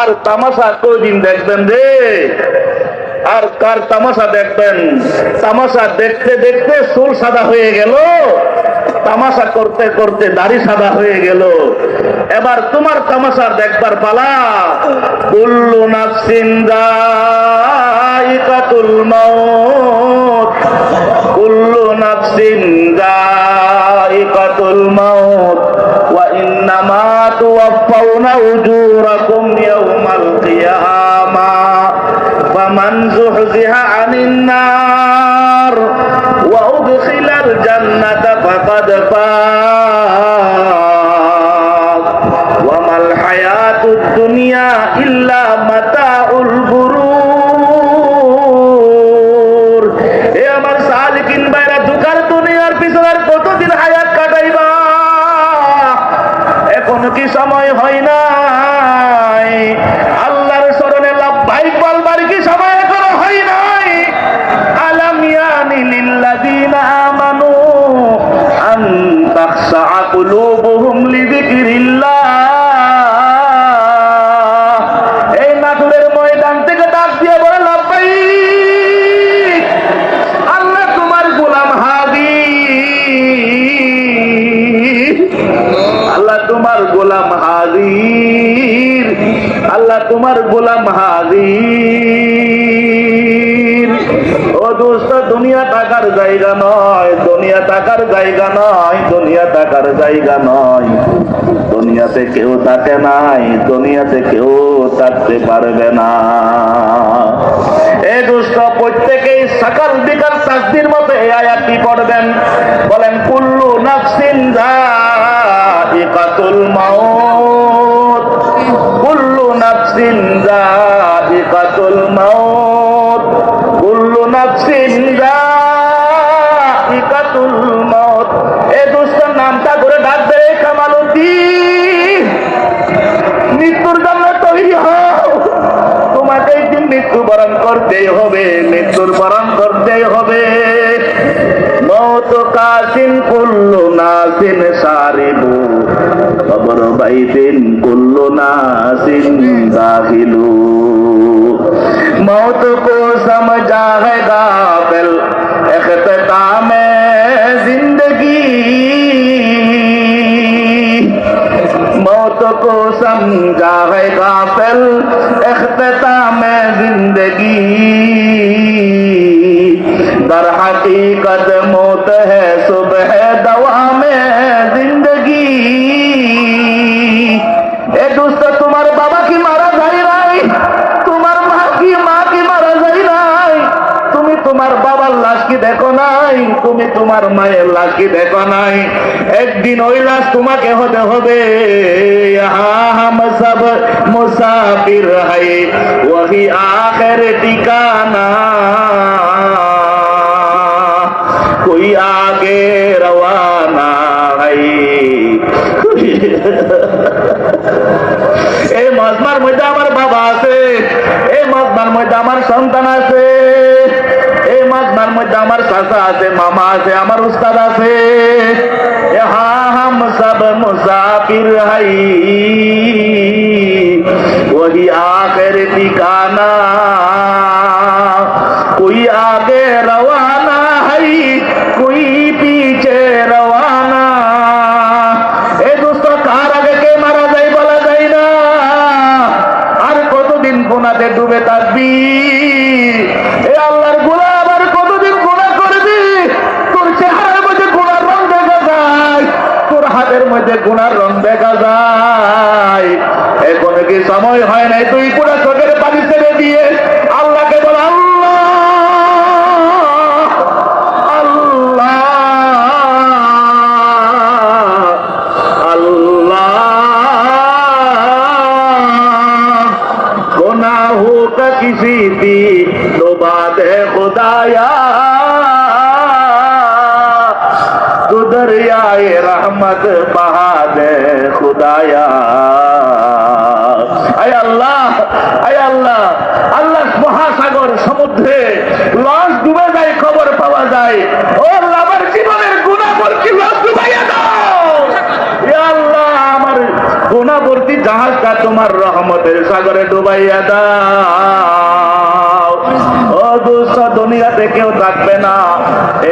আর তামাশা কয়দিন দেখবেন রে? আর কার তামাশা দেখবেন? তামাশা দেখতে দেখতে চুল সাদা হয়ে গেল, তামাশা করতে করতে দাড়ি সাদা হয়ে গেল। এবার তোমার তামাশা দেখবার পালা। কুল্লু নাফসিন যায়িকাতুল মাউত। কুল্লু নাফসিন যায়িকাতুল ترفعون أجوركم يوم القيامة فمن زحزح عن النار وأدخل الجنة فقد فاز হয় নাই। হাজির। আল্লাহ তোমার গোলাম হাজির। ও দোস্ত, দুনিয়া টাকার জায়গা নয়, দুনিয়া টাকার জায়গা নয়, দুনিয়া টাকার জায়গা নয়। দুনিয়াতে কেউ থাকে নাই, দুনিয়াতে কেউ থাকতে পারবে না। এই দুষ্ট প্রত্যেকেই সকাল বিকাল তাসদির মতো এই আয়াতটি পড়বেন। বলেন, কুল্লু নাফসিন যায়িকাতুল বাইতেন কুল্লু নাসিন দাখিলু মৌত কো সমঝা হে গাফিল اختتام زندگی موت کو سمجھا ہے غافل اختتام زندگی در حقیقت موت ہے صبح دوا میں অবস্থা তোমার বাবা কি মারা যায় নাই? তোমার মা কি মা কি মারা যায় নাই? তুমি তোমার বাবার লাশ কি দেখো নাই, তুমি তোমার মায়ের লাশ কি দেখো নাই। একদিন ওই লাশ তোমাকে হতে হবে। সব মুসাফির হাই ওহি আখের ঠিকানা। কই আগে রওয়ানা হাই। মদনার মধ্যে আমার বাবা আছে, এই মদনার মধ্যে আমার সন্তান আছে, এই মদনার মধ্যে আমার চাচা আছে, মামা আছে, আমার উস্তাদ আছে। হা হাম সব মুসাফির হাই, ওহি আখের ঠিকানা কতদিন ডুবে থাকবি এ আল্লাহরগুলা আবার কতদিন গুণা করবি? তোর চেহারার মধ্যে গুণার রং দেখা যায়, তোর হাতের মধ্যে গুণার রং দেখা যায়। এখনও কি সময় হয় নাই তুই खुदाया तू दरियाए रहमत बहा दे खुदाया আয় আল্লাহ আয় আল্লাহ আল্লাহ মহাসাগর সমুদ্রে লঞ্চ ডুবে যায় খবর পাওয়া যায় ও আল্লাহ আমার জীবনের গুণাবর্তী লঞ্চ ডুবাইয়া দাও এ আল্লাহ আমার গুণাবর্তী জাহাজটা আল্লাহ তোমার রহমতের সাগরে ডুবাইয়া দাও ও দুস্থ দুনিয়াতে কেউ থাকবে না।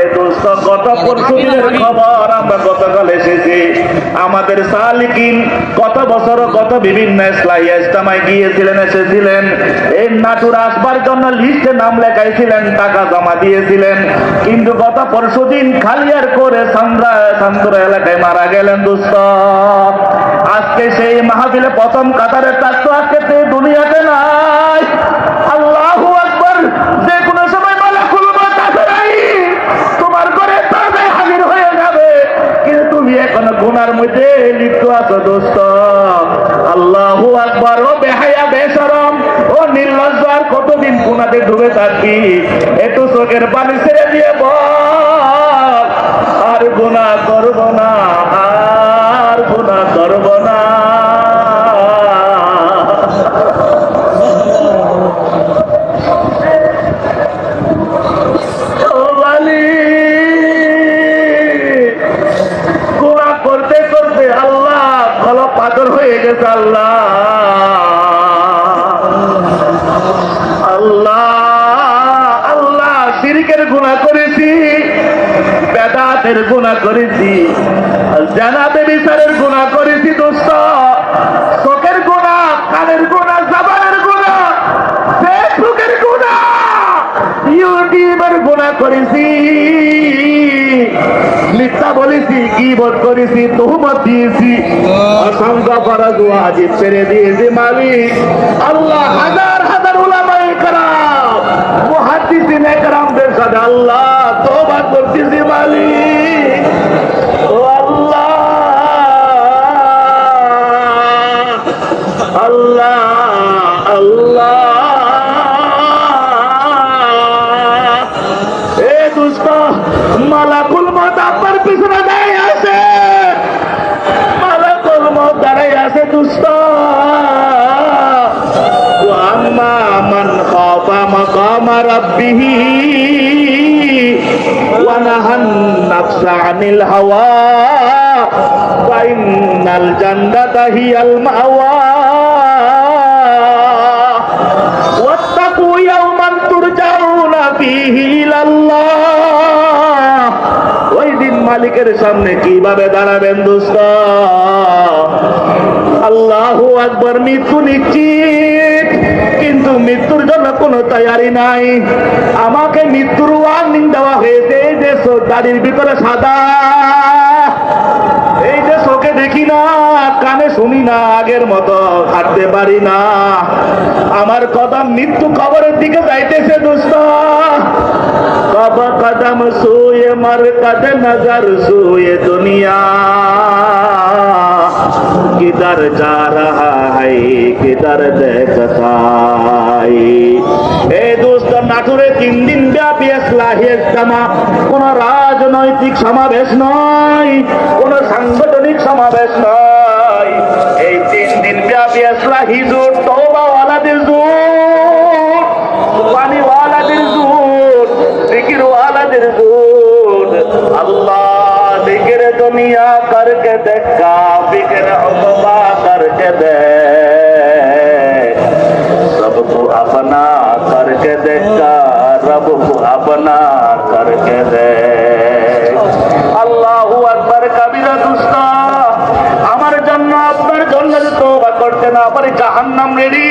এ দুস্থ গত পরশু দিনের খবর আমরা গতকাল এসেছি। আমাদের সালিকিন কত বছর কত বিভিন্ন ইসলাইয়া ইস্তামায় গিয়েছিলেন, এসেছিলেন। এই নাটুর আসবার জন্য লিস্টে নাম লেখাইছিলেন, টাকা জমা দিয়েছিলেন। কিন্তু গত পরশু দিন খালিয়ার করে সান্দ্রা সান্দ্রা এলাকায় মারা গেলেন দুস্থ আজকে সেই মাহফিলে প্রথম কাতারে তার তো আজকে দুনিয়াতে নাই। মধ্যে লিপ্ত আছো দোস্ত। আল্লাহ আকবার। ও বেহায়া বেসরম ও নির্লজ্জ, আর কতদিন পুনাতে ডুবে থাকবি একটু চোখের পানি ছেড়ে দিয়ে বল। আর গুণা করব না। জানাতে বিচারের গুণা করেছি দোস্ত। চোখের গুণা, কানের গুণা, জবানের গুণা, ফেসবুকের গুণা। ইউটিউবের গুণা করেছি। মিথ্যা বলেছি কি বোধ করেছি, তোহমত দিয়েছি। অসংখ্য করা দোয়া আজিব ছেড়ে দিয়েছি মালিক। আল্লাহ হাজার হাজার উলামায়ে কেরাম, মুহাদ্দিসিন একরামদের সাথে আল্লাহ ফাইনাল জান্নাত হিয়াল মাওয়া। ওয়াত্তাকু ইয়াওমান তুরজাউনা ফিহি ইলাল্লাহ। ওই দিন মালিকের সামনে কীভাবে দাঁড়াবেন দোস্ত? আল্লাহু আকবার, মৃত্যু নিশ্চিত। কিন্তু মৃত্যুর জন্য কোনো তৈরি নাই। আমাকে মৃত্যুর ওয়ার্নিং দেওয়া হয়েছে যে দাড়ির ভিতরে সাদা। না আগের মতো, হাঁটতে পারি না। আমার কদম মৃত্যু কবরের দিকে যাইতেছে কব কদম সুয়ে মর কদ নজর সুয়ে দুনিয়া। কিধর যা কিধর দেখতা এই দুষ্ট নাটুরে তিন দিন ব্যাপী ইসলাহি ইজতেমা। কোন রাজনৈতিক সমাবেশ নয়, কোন সাংগঠনিক সমাবেশ নয়। তিন দিন ব্যাপী ইসলাহি জোট তওবাওয়ালাদের জোট পানিওয়ালাদের জোট, জিকিরওয়ালাদের জোর আল্লাহ জিকির দুনিয়া করকে দেখা বিকের উকবা জাহান্নাম রেডি।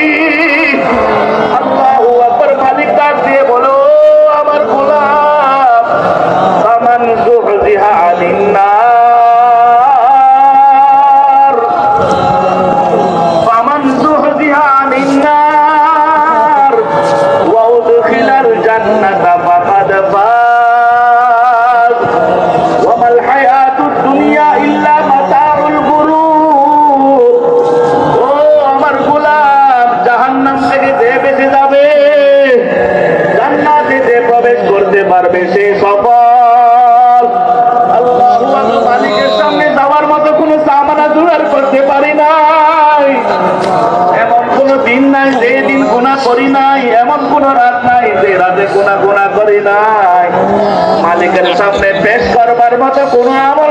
সামনে পেশ করবার মতো কোনো আমল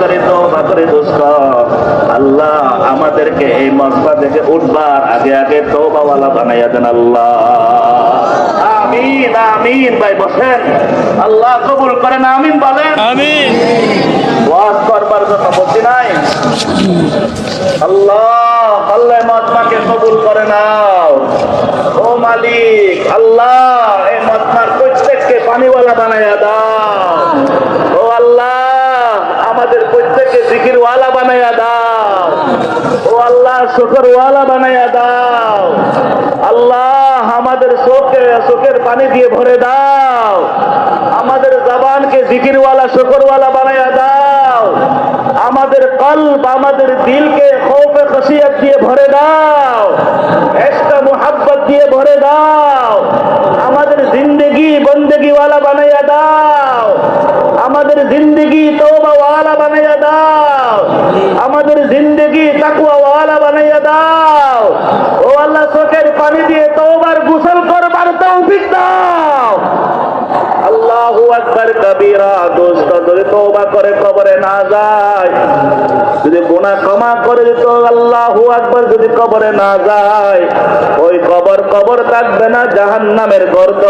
তাড়াতাড়ি তওবা করে দোস্ত আল্লাহ আমাদেরকে এই মসবা থেকে উঠবার আগে আগে তওবাওয়ালা বানাইয়া দেন আল্লাহ। আমিন আমিন ভাই বসেন। আল্লাহ কবুল করেন আমিন বলেন। আমিন। ওয়াজ করবার বলছি নাই। আল্লাহ আল্লাহ মতমাকে কবুল করে নাও। ও মালিক আল্লাহ এই মতমার প্রত্যেককে পানিওয়ালা বানাইয়া দাও ও আল্লাহ আমাদের প্রত্যেককে জিকিরওয়ালা বানাইয়া দাও। ও আল্লাহ, শুকরওয়ালা বানাইয়া দাও। আল্লাহ, আমাদের চোখে চোখের পানি দিয়ে ভরে দাও। আমাদের জবানকে জিকিরওয়ালা, শুকরওয়ালা বানাইয়া দাও। আমাদের কল্প, আমাদের দিলকে খৌফে খসিয়ত দিয়ে ভরে দাও। এসকা মুহাব্বত দিয়ে ভরে দাও। আমাদের জিন্দগি বন্দেগি ওয়ালা বানাইয়া দাও। আমাদের জিন্দগি তোবাওয়ালা বানাইয়া দাও। আমাদের জিন্দগি তাকুয়াওয়ালা বানাইয়া দাও। ও আল্লাহ, চোখের পানি দিয়ে তোবার গোসল করবার তৌফিক দাও। আল্লাহু আকবার, কবিরা, দোস্ত তোবা করে কবরে না যায় যদি গুনাহ ক্ষমা করে দিত, আল্লাহু আকবার যদি কবরে না যায়, ওই কবর কবর থাকবে না, জাহান্নামের গর্ত।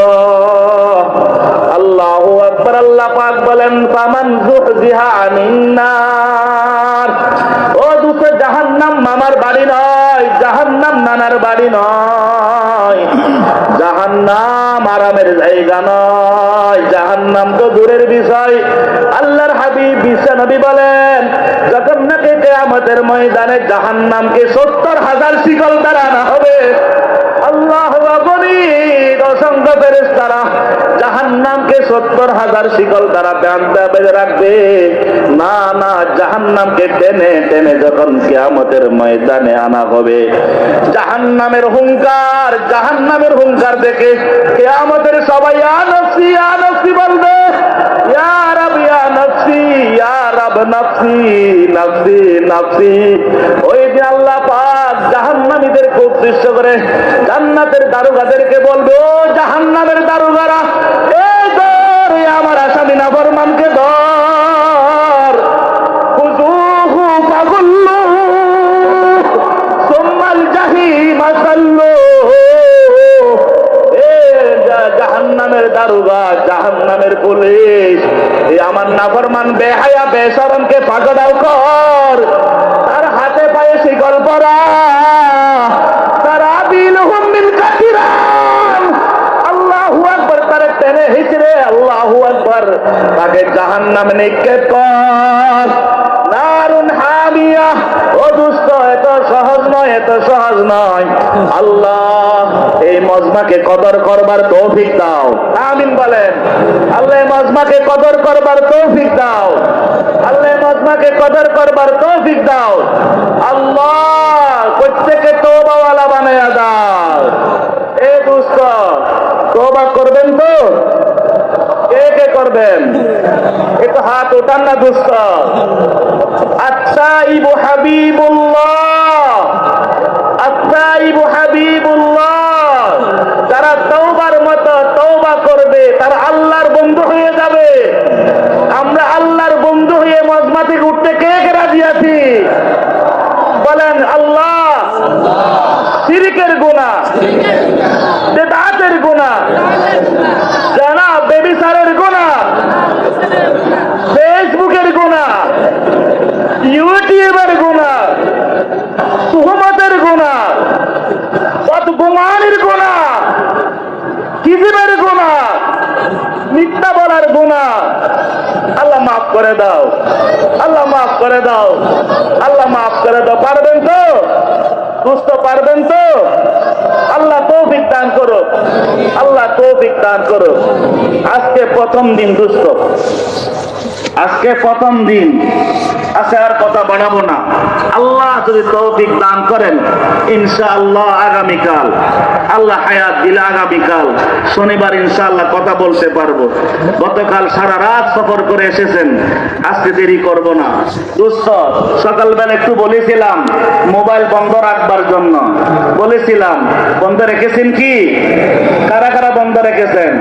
আল্লাহু আকবার, আল্লাহ পাক বলেন, ফামান যুহজিহা আনিন নার ও দুটো জাহান্নাম মামার বাড়ি নয়, জাহান্নাম নানার বাড়ি নয়। জাহান্নাম আরামের জায়গা নয়। জাহান্নাম তো দূরের বিষয়। আল্লাহর হাবিব বিশ্ব নবী বলেন, যখন নাকি কেয়ামতের ময়দানে জাহান্নামকে সত্তর হাজার শিকল দ্বারা আনা হবে, আল্লাহ গণিত অসংখ্য ফেরেশতারা জাহান্নামকে সত্তর হাজার শিকল দ্বারা বাঁধতে বেঁধে রাখবে। না না, জাহান্নামকে টেনে টেনে যখন কিয়ামতের ময়দানে আনা হবে। জাহান্নামের হুঙ্কার জাহান্নামের হুঙ্কার দেখে কিয়ামতের সবাই আনসি আনসি বলবে। ওই যে আল্লাহ পাক জাহান্নামীদেরকে উদ্দেশ্য করে। জান্নাতের দারুগাদেরকে বলবে, ও জাহান্নামের দারুগারা, এই ধর আমার আসামি নাফরমানকে ধর তাকে জাহান্নামে নিক্ষেপ কর। নারুন হামিয়া। ও দুস্থ এত সহজ নয় এত সহজ নয়। আল্লাহ, এই মজমাকে কদর করবার তৌফিক দাও। আমিন বলেন। আল্লাহ মজমাকে কদর করবার তৌফিক দাও। আল্লাহ মজমাকে কদর করবার তৌফিক দাও। আল্লাহ, প্রত্যেকে তৌবাওয়ালা বানায়া দাও। এ দুস্থ তৌবা করবেন তো? কে কে করবেন? একটু হাত ওঠান না দুষ্ট। আচ্ছা ইবু হাবিবুল্লাহ। আচ্ছা ইবু হাবিবুল্লাহ। তারা তৌবার মতো তৌবা করবে, তারা আল্লাহর বন্ধু হয়ে যাবে। আমরা আল্লাহর বন্ধু হয়ে মজমা থেকে উঠতে কে কে রাজি আছি? বলেন আল্লাহ। শিরিকের গুণা করে দাও। আল্লাহ মাফ করে দাও। আল্লাহ মাফ করে দাও। পারবেন তো? বুঝতে পারবেন তো? আল্লাহ তো দান করো আল্লাহ তৌফিক দান করো আজকে প্রথম দিন দুস্থ। আজকে প্রথম দিন। আজকে আর কথা বাড়াবো না। আল্লাহ যদি তৌফিক দান করেন, ইনশাআল্লাহ আগামীকাল, আল্লাহ হায়াত দিলে আগামীকাল, শনিবার ইনশাআল্লাহ কথা বলতে পারব। গতকাল সারা রাত সফর করে এসেছেন, আজকে দেরি করব না। দুস্থ, সকালবেলা একটু বলেছিলাম, মোবাইল বন্ধ রাখবার জন্য। বলেছিলাম, বন্ধ রেখেছেন কি? কারা কারা বন্ধ রেখেছেন?